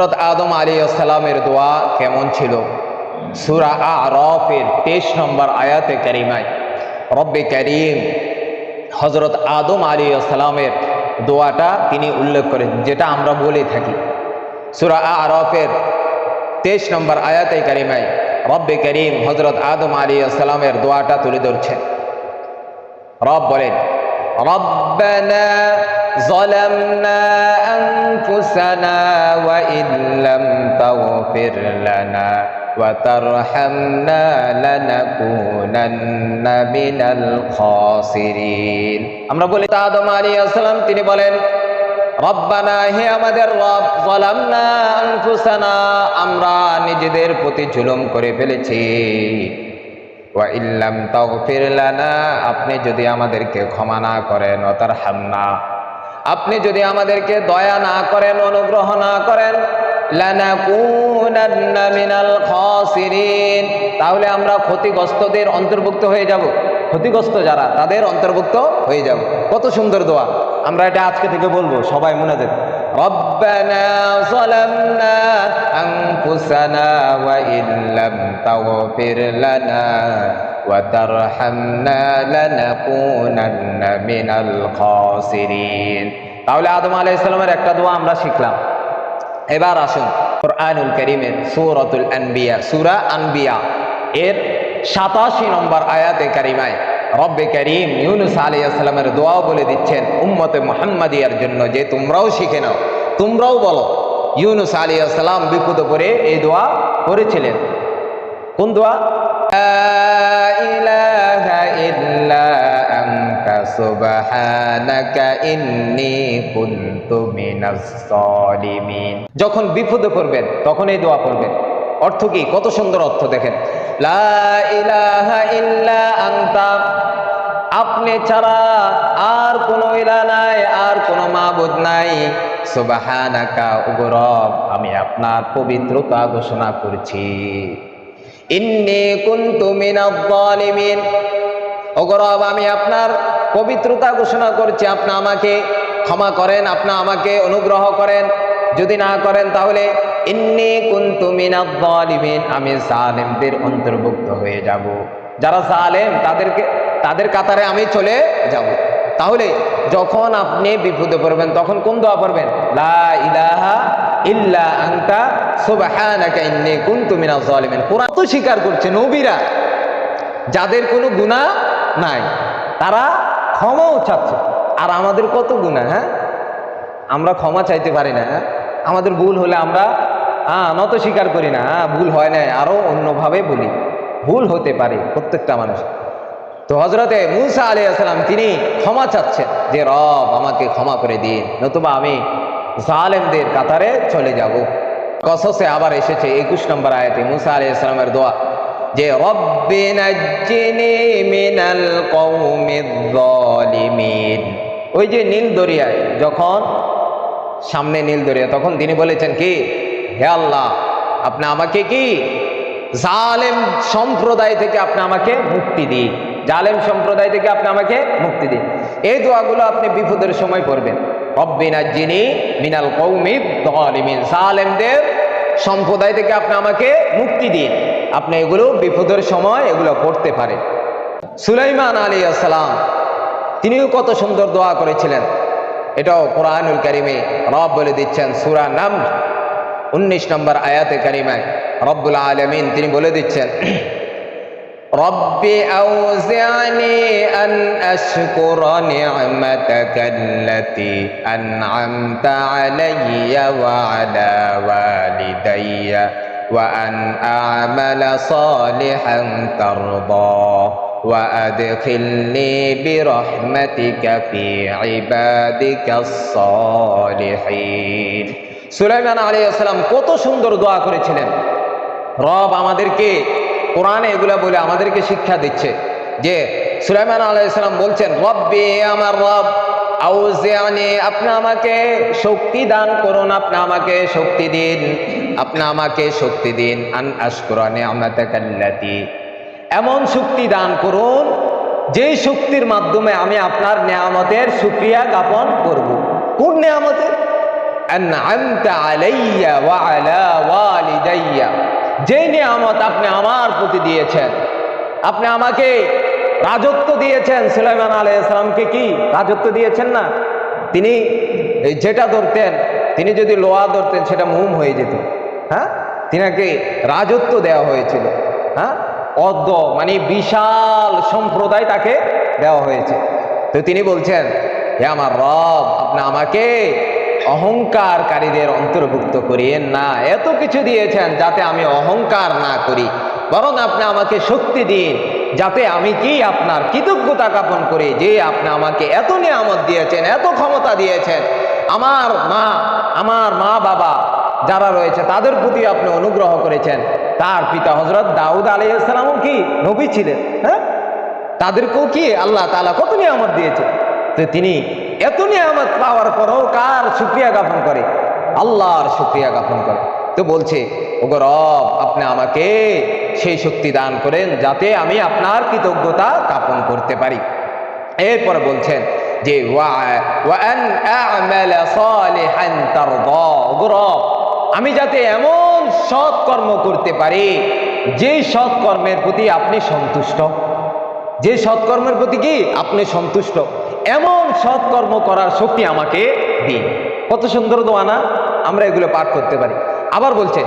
হজরত আদম আলী আসসালামের দোয়া কেমন ছিল? সুরা আরফের তেইশ নম্বর আয়াতে করিমায়, রব্বে করিম হজরত আদম আলী আসসালামের দোয়াটা তিনি উল্লেখ করেন যেটা আমরা বলে থাকি। সুরা আরফের তেইশ নম্বর আয়াতে করিমায়, রব্বে করিম হজরত আদম আলী আসসালামের দোয়াটা তুলে ধরছেন। রব বলেন, রব্বানা জলামনা أنفسنا وإن لم تغفر لنا وترحمنا لنكونن من الخاسرين আমরা বলি তা আদম আলী আসসালাম তিনি বলেন রব্বানা হে আমাদের রব জলামনা আনফুসানা আমরা নিজেদের প্রতি জুলুম করে ফেলেছি ওয়া ইল্লাম তাগফির লানা আপনি যদি আমাদেরকে ক্ষমা না করেন অতার হামনা আপনি যদি আমাদেরকে দয়া না করেন অনুগ্রহ না করেন লানাকুনান্না মিনাল খাসিরিন তাহলে আমরা ক্ষতিগ্রস্তদের অন্তর্ভুক্ত হয়ে যাব ক্ষতিগ্রস্ত যারা তাদের অন্তর্ভুক্ত হয়ে যাব কত সুন্দর দোয়া আমরা এটা আজকে থেকে বলবো সবাই মনে দেন ربنا ظلمنا أنفسنا وإن لم تغفر لنا وترحمنا لنكونن من الخاسرين তাহলে আদম আলাইহিস সালামের একটা দোয়া আমরা শিখলাম এবার আসুন কোরআনুল করিমের সূরাতুল আনবিয়া সূরা আনবিয়া এর সাতাশি নম্বর আয়াতে কারিমায় রব্বে করিম ইউনুস আলাইহিস সালামের দোয়াও বলে দিচ্ছেন উম্মতে মুহাম্মাদিয়ার জন্য যে তোমরাও শিখে নাও তোমরাও বলো ইউনুস আলাইহিস সালাম বিপদে পড়ে এই দোয়া করেছিলেন কোন দোয়া যখন বিপদে পড়বেন তখন এই দোয়া পড়বেন। অর্থ কি? কত সুন্দর অর্থ দেখেন। আপনি ছাড়া আর কোনো ইলা নাই, আর কোনো মাবুদ নাই। সুবহানাকা উগরব আমি আপনার পবিত্রতা ঘোষণা করছি। ইন্নি কুনতু মিনাজ জালিমিন ওগরব আমি আপনার পবিত্রতা ঘোষণা করছি, আপনি আমাকে ক্ষমা করেন, আপনি আমাকে অনুগ্রহ করেন। যদি না করেন তাহলে ইন্নি কুনতু মিনাজ আমি জালেমদের অন্তর্ভুক্ত হয়ে যাব। যারা জালেম, তাদেরকে, তাদের কাতারে আমি চলে যাব। তাহলে যখন আপনি বিপদে পড়বেন, তখন কোন দোয়া পড়বেন? লা ইলাহা ইল্লা আনতা, সুবহানাকা ইন্নী কুনতু মিনাজ জালিমিন কোরআন তো স্বীকার করছে নবীরা, যাদের কোনো গুনাহ নাই, তারা ক্ষমাও চাচ্ছে। আর আমাদের কত গুনাহ হ্যাঁ? আমরা ক্ষমা চাইতে পারি না হ্যাঁ? আমাদের ভুল হলে আমরা হ্যাঁ নত স্বীকার করি না হ্যাঁ? ভুল হয় না আরও অন্যভাবে বলি। ভুল হতে পারে প্রত্যেকটা মানুষ তো হজরতে মুসা আলী আসসালাম তিনি ক্ষমা চাচ্ছেন যে, রব, আমাকে ক্ষমা করে দিন, নতুবা আমি জালেমদের কাতারে চলে যাব। কসসে আবার এসেছে একুশ নম্বর আয়াতে মুসা আলী আসসালামের দোয়া। যে ওই যে নীল দরিয়ায়, যখন সামনে নীল দরিয়া, তখন তিনি বলেছেন কি, হে আল্লাহ, আপনি আমাকে কি জালেম সম্প্রদায় থেকে আপনি আমাকে মুক্তি দিন। জালেম সম্প্রদায় থেকে আপনি আমাকে মুক্তি দিন। এই দোয়াগুলো আপনি বিপদের সময় পড়বেন। রব্বিনা যিনি মিনাল কৌমিদ জালেমদের সম্প্রদায় থেকে আপনি আমাকে মুক্তি দিন। আপনি এগুলো বিপদের সময় এগুলো পড়তে পারেন। সুলাইমান আলী আসসালাম, তিনিও কত সুন্দর দোয়া করেছিলেন। এটাও কোরআনুল কারিমে রব বলে দিচ্ছেন, সুরা নাম উনিশ নম্বর আয়াতে কারিমায় রব্বুল আলমিন তিনি বলে দিচ্ছেন, রব্বি ওয়া আন আ'মালা সালিহান তারদাহ وأدخلني برحمتك في عبادك الصالحين সুলাইমান আলী আসসালাম কত সুন্দর দোয়া করেছিলেন রব আমাদেরকে কোরআনে এগুলা বলে আমাদেরকে শিক্ষা দিচ্ছে যে সুলাইমান আলাইসালাম বলছেন রব্বে আমার রব আউজিয়ানি আপনি আমাকে শক্তি দান করুন আপনি আমাকে শক্তি দিন আপনি আমাকে শক্তি দিন, আন আশকুরানে আমাতাকাল্লাতি এমন শক্তি দান করুন যেই শক্তির মাধ্যমে আমি আপনার নেয়ামতের সুক্রিয়া জ্ঞাপন করব। কোন নেয়ামতের যে নিয়ামত আপনি আমার প্রতি দিয়েছেন, আপনি আমাকে রাজত্ব দিয়েছেন, সুলাইমান আলাইহিসসালামকে কি রাজত্ব দিয়েছেন না? তিনি যেটা ধরতেন, তিনি যদি লোহা ধরতেন, সেটা মোম হয়ে যেত। হ্যাঁ? তিনাকে রাজত্ব দেওয়া হয়েছিল হ্যাঁ? অদ্য মানে বিশাল সম্প্রদায় তাকে দেওয়া হয়েছে। তো তিনি বলছেন, হে আমার রব, আপনি আমাকে অহংকারকারীদের অন্তর্ভুক্ত করিয়েন না। এত কিছু দিয়েছেন যাতে আমি অহংকার না করি। বরং আপনি আমাকে শক্তি দিন, যাতে আমি কি আপনার কৃতজ্ঞতা জ্ঞাপন করি যে আপনি আমাকে এত নিয়ামত দিয়েছেন, এত ক্ষমতা দিয়েছেন। আমার মা আমার মা বাবা যারা রয়েছে, তাদের প্রতি আপনি অনুগ্রহ করেছেন। তার পিতা হজরত দাউদ আলাইসালামও কি? নবী ছিলেন হ্যাঁ? তাদেরকেও কি আল্লাহ তালা কত নিয়ামত দিয়েছে তো তিনি এত নিয়ামত পাওয়ার পরেও কার সুক্রিয়া জ্ঞাপন করে? আল্লাহর সুক্রিয়া জ্ঞাপন করে। তো বলছে, ওগো আপনি আমাকে সেই শক্তি দান করেন যাতে আমি আপনার কৃতজ্ঞতা জ্ঞাপন করতে পারি। এরপর বলছেন যে, ওয়া- ওয়ান আ'মালা সালিহান তারদা। ওগো আমি যাতে এমন সৎকর্ম করতে পারি, যে সৎকর্মের প্রতি আপনি সন্তুষ্ট। যে সৎকর্মের প্রতি কি? আপনি সন্তুষ্ট। এমন সৎকর্ম করার শক্তি আমাকে দিন। কত সুন্দর দোয়া না? আমরা এগুলো পাঠ করতে পারি। আবার বলছে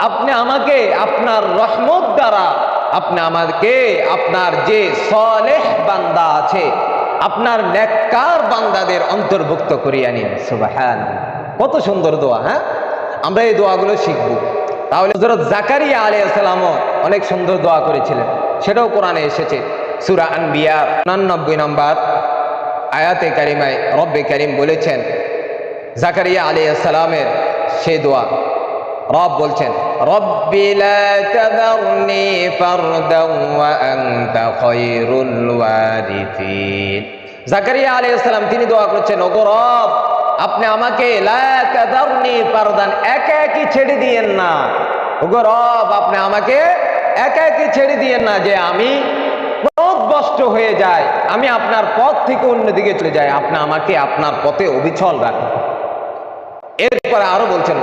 আপনি আমাকে আপনার রহমত দ্বারা আপনি আমাকে, আপনার যে সলেহ বান্দা আছে, আপনার নেককার বান্দাদের অন্তর্ভুক্ত করিয়া নিন। সুবাহান কত সুন্দর দোয়া হ্যাঁ? আমরা এই দোয়াগুলো শিখব। তাহলে হজরত জাকারিয়া আলাইসালামও অনেক সুন্দর দোয়া করেছিলেন। সেটাও কোরআনে এসেছে। সুরা আনবিয়া উনানব্বই নম্বর আয়াতে কারিমায় রব্বে কারিম বলেছেন, জাকারিয়া আলাইসালামের সে দোয়া। রব বলছেন জাকারিয়া আলাইহিস সালাম, তিনি দোয়া করছেন, ওগো রব, আপনি আমাকে একা একই ছেড়ে দিয়েন না। ওগো রব, আপনি আমাকে একা একই ছেড়ে দিয়েন না যে আমি পথভ্রষ্ট হয়ে যায় আমি আপনার পথ থেকে অন্যদিকে চলে যাই। আপনি আমাকে আপনার পথে অবিচল রাখুন। এরপরে আরও বলছেন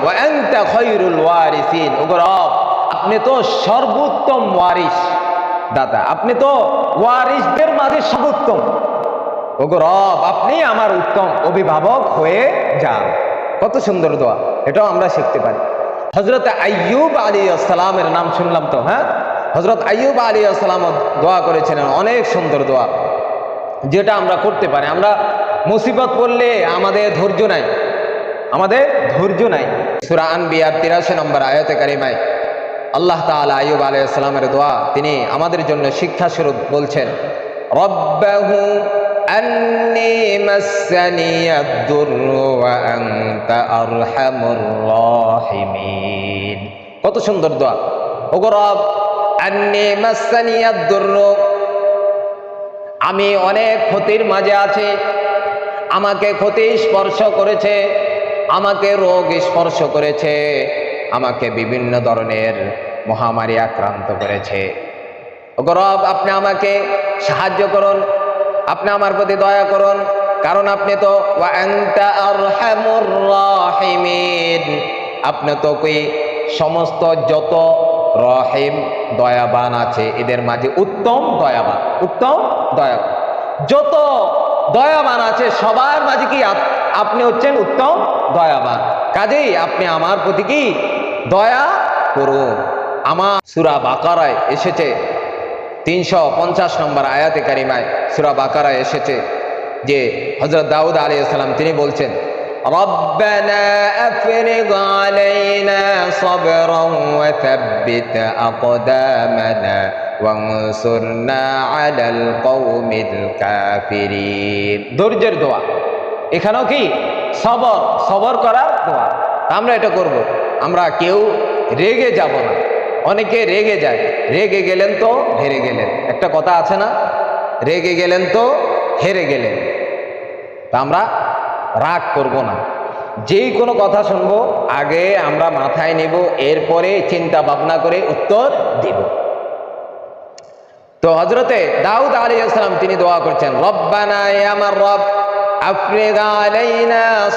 আপনি তো সর্বোত্তম ওয়ারিস দাদা আপনি তো ওয়ারিসদের মাঝে সর্বোত্তম। ওগো রব, আপনি আমার উত্তম অভিভাবক হয়ে যান। কত সুন্দর দোয়া, এটাও আমরা শিখতে পারি। হজরত আইয়ুব আলী আসসালামের নাম শুনলাম তো হ্যাঁ? হজরত আইয়ুব আলী আসসালাম দোয়া করেছিলেন, অনেক সুন্দর দোয়া। যেটা আমরা করতে পারি। আমরা মুসিবত পড়লে আমাদের ধৈর্য নাই। আমাদের ধৈর্য নাই। সুরা আনবিয়ার তিরাশি নম্বর আয়তে কারিমায় আল্লাহ তাআলা আইয়ুব আলাইহিস সালামের দোয়া তিনি আমাদের জন্য শিক্ষা স্বরূপ বলছেন কত সুন্দর দোয়া। ওগো রব, আন্নি মাসসানিয়াদ দুররু আমি অনেক ক্ষতির মাঝে আছি, আমাকে ক্ষতি স্পর্শ করেছে আমাকে রোগ স্পর্শ করেছে, আমাকে বিভিন্ন ধরনের মহামারী আক্রান্ত করেছে। গরব, আপনি আমাকে সাহায্য করুন, আপনি আমার প্রতি দয়া করুন, কারণ আপনি তো আপনি তো কি সমস্ত যত রহিম দয়াবান আছে, এদের মাঝে উত্তম দয়াবান উত্তম দয়াবান। যত দয়াবান আছে, সবার মাঝে কি আপনি হচ্ছেন উত্তম দয়াবান কাজেই আপনি আমার প্রতি কি দয়া করুন আমার সুরা বাকারায় এসেছে তিনশো পঞ্চাশ নম্বর আয়াতে কারিমায় সুরা বাকারায় এসেছে যে হজরত দাউদ আলী সালাম তিনি বলছেন ربنا أفرغ علينا صبرا وثبت أقدامنا وانصرنا على القوم الكافرين ধৈর্যের দোয়া এখানেও কি? সবর সবর করার দোয়া। আমরা এটা করব। আমরা কেউ রেগে যাব না। অনেকে রেগে যায়। রেগে গেলেন তো হেরে গেলেন। একটা কথা আছে না? রেগে গেলেন তো হেরে গেলেন। তা আমরা রাগ করব না। যেই কোনো কথা শুনব, আগে আমরা মাথায় নেব, এরপরে চিন্তা ভাবনা করে উত্তর দেব। তো হজরতে দাউদ আলী আসসালাম তিনি দোয়া করছেন, রব্বানা এ আমার রব। আফ্রিকা আলাইনা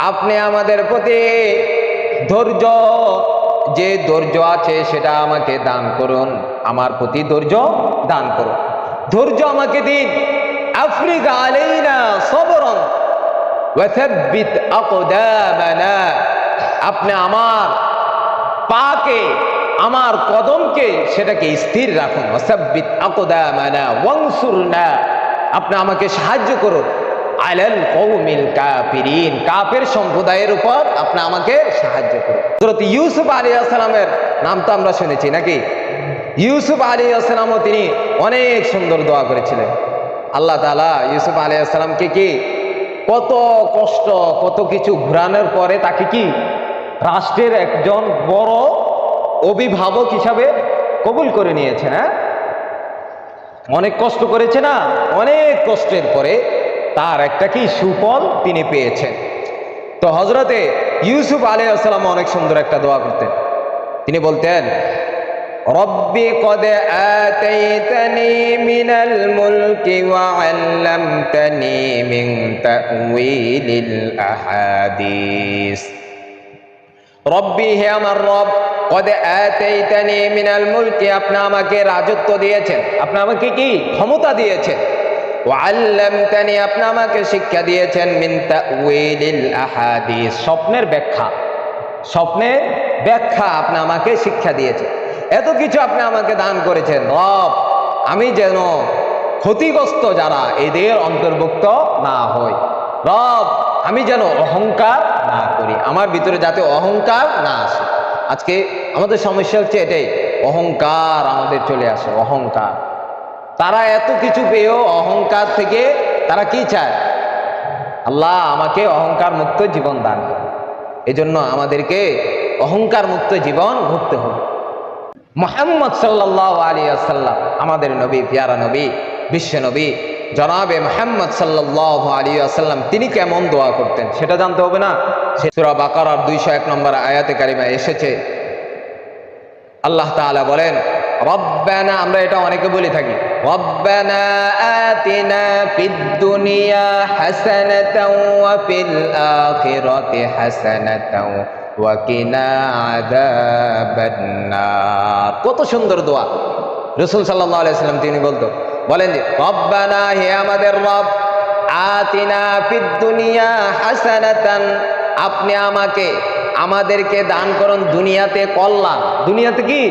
আপনি আমাদের প্রতি ধৈর্য। যে ধৈর্য আছে সেটা আমাকে দান করুন। আমার প্রতি ধৈর্য দান করুন। ধৈর্য আমাকে দিন। আফ্রিকা আলাইনা সবরন। আপনি আমার পাকে, আমার কদমকে সেটাকে স্থির রাখুন। ওয়াসাব্বিত আকদামানা। ওয়ানসুরনা। আপনি আমাকে সাহায্য করুন। আলাল কওমিল কাফিরিন, কাফের সম্প্রদায়ের উপর আপনি আমাকে সাহায্য করুন। হযরত ইউসুফ আলাইহিস সালামের নাম তো আমরা শুনেছি নাকি? ইউসুফ আলাইহিস সালামও তিনি অনেক সুন্দর দোয়া করেছিলেন। আল্লাহ তাআলা ইউসুফ আলাইহিস সালামকে কি কত কষ্ট, কত কিছু ঘুরানোর পরে তাকে কি রাষ্ট্রের একজন বড় অভিভাবক হিসাবে কবুল করে নিয়েছেন হ্যাঁ? অনেক কষ্ট করেছে না? অনেক কষ্টের পরে তার একটা কি সুফল তিনি পেয়েছেন। তো হজরতে ইউসুফ আলী আসসালাম অনেক সুন্দর একটা দোয়া করতেন। তিনি বলতেন, রব্বি আতাইতানি মিনাল মুলকি ওয়া আল্লামতানি মিন তাউইলিল আহাদিস। রব্বি হে আমার রব মিনাল আপনি আমাকে রাজত্ব দিয়েছেন। আমাকে কি? ক্ষমতা দিয়েছেন। আপনি আমাকে শিক্ষা দিয়েছেন স্বপ্নের ব্যাখ্যা। স্বপ্নের ব্যাখ্যা আপনি আমাকে শিক্ষা দিয়েছেন। এত কিছু আপনি আমাকে দান করেছেন। রব, আমি যেন ক্ষতিগ্রস্ত যারা, এদের অন্তর্ভুক্ত না হই। রব, আমি যেন অহংকার না করি। আমার ভিতরে যাতে অহংকার না আসে। আজকে আমাদের সমস্যা হচ্ছে এটাই, অহংকার আমাদের চলে আসে, অহংকার। তারা এত কিছু পেয়েও অহংকার থেকে তারা কি চায়? আল্লাহ আমাকে অহংকার মুক্ত জীবন দান করুন। এজন্য আমাদেরকে অহংকার মুক্ত জীবন ভুগতে হবে। মোহাম্মদ সাল্লাহ আলী আসাল্লাম আমাদের নবী, পিয়ারা নবী, বিশ্ব নবী, জনাবে মোহাম্মদ সাল্লাহ আলী আসাল্লাম তিনি কেমন দোয়া করতেন? সেটা জানতে হবে না? সুরা বাকার দুইশো এক নম্বর আয়াতে কারিমা এসেছে। আল্লাহ তাআলা বলেন, রব্বানা, আমরা এটা অনেকে বলে থাকি কত সুন্দর দোয়া। রাসূল সাল্লাম তিনি বলতো, বলেন যে, রব্বানা হে আমাদের রব, আতিনা ফিদ দুনিয়া আপনি আমাকে, আমাদেরকে দান করুন দুনিয়াতে কল্যাণ। দুনিয়াতে কি?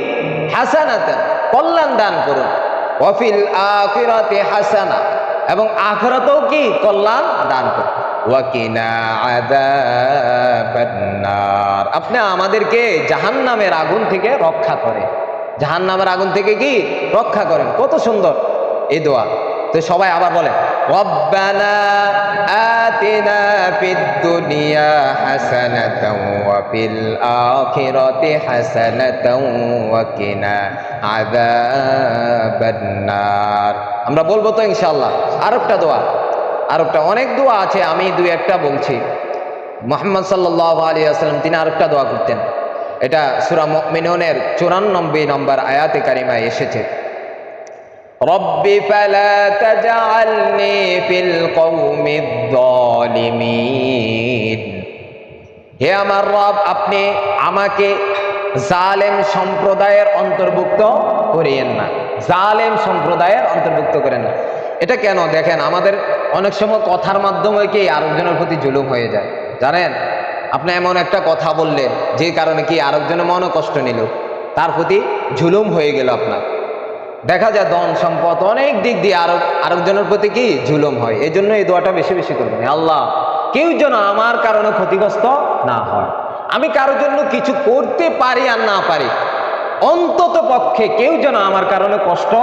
হাসানাতে। কল্যাণ দান করুন। ওয়াফিল আখিরাতে হাসানা। এবং আখিরাতেও কি? কল্যাণ দান করুন। আপনি আমাদেরকে জাহান্নামের আগুন থেকে রক্ষা করে জাহান্নামের আগুন থেকে কি? রক্ষা করেন। কত সুন্দর এ দোয়া। তো সবাই আবার ফিদ দুনিয়া ওয়া আমরা বলব তো ইনশাআল্লাহ, আরেকটা দোয়া, আরেকটা অনেক দোয়া আছে, আমি দুই একটা বলছি। মোহাম্মদ সাল্লাল্লাহু আলী ওয়াসাল্লাম, তিনি আরেকটা দোয়া করতেন। এটা সূরা মুমিনুনের 94 নম্বর আয়াতে কারিমায় এসেছে। رب فلا تجعلني في القوم الظالمين হে আমার রব আপনি আমাকে জালেম সম্প্রদায়ের অন্তর্ভুক্ত করিয়েন না জালেম সম্প্রদায়ের অন্তর্ভুক্ত করেন না এটা কেন দেখেন আমাদের অনেক সময় কথার মাধ্যমে কি আরেকজনের প্রতি জুলুম হয়ে যায় জানেন আপনি এমন একটা কথা বললেন যে কারণে কি আরেকজনের মনে কষ্ট নিল তার প্রতি জুলুম হয়ে গেল আপনার দেখা যায় ধন সম্পদ অনেক দিক দিয়ে আরও আরেকজনের প্রতি কি? জুলুম হয়। এই জন্য এই দোয়াটা বেশি বেশি করবেন। আল্লাহ, কেউ যেন আমার কারণে ক্ষতিগ্রস্ত না হয়। আমি কারোর জন্য কিছু করতে পারি আর না পারি, অন্তত পক্ষে কেউ যেন আমার কারণে কষ্ট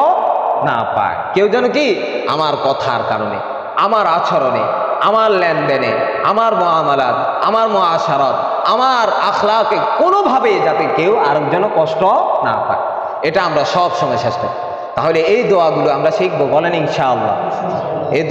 না পায়। কেউ যেন কি? আমার কথার কারণে, আমার আচরণে, আমার লেনদেনে, আমার মহামালাত, আমার মহাসারত আমার আখলাকে কোনোভাবে যাতে কেউ আরেকজন কষ্ট না পায়। এটা আমরা সব সময় চেষ্টা করি। তাহলে এই দোয়াগুলো আমরা শিখব বলেন ইনশাআল্লাহ। এই